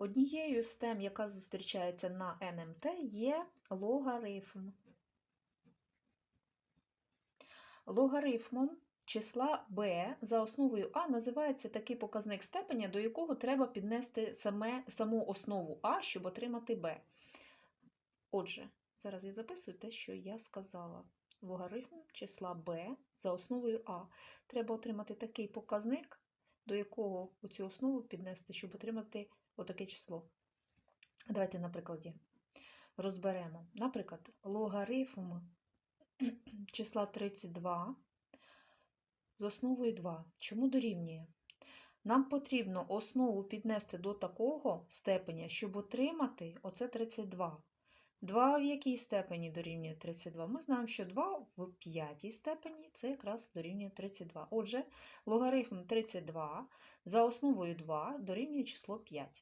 Однією з тем, яка зустрічається на НМТ, є логарифм. Логарифмом числа b за основою а називається такий показник степеня, до якого треба піднести саме, саму основу а, щоб отримати b. Отже, зараз я записую те, що я сказала. Логарифм числа b за основою а. Треба отримати такий показник, до якого цю основу піднести, щоб отримати отаке число. Давайте на прикладі розберемо. Наприклад, логарифм числа 32 з основою 2. Чому дорівнює? Нам потрібно основу піднести до такого степеня, щоб отримати оце 32. 2 в якій степені дорівнює 32? Ми знаємо, що 2 в п'ятій степені це якраз дорівнює 32. Отже, логарифм 32 за основою 2 дорівнює число 5.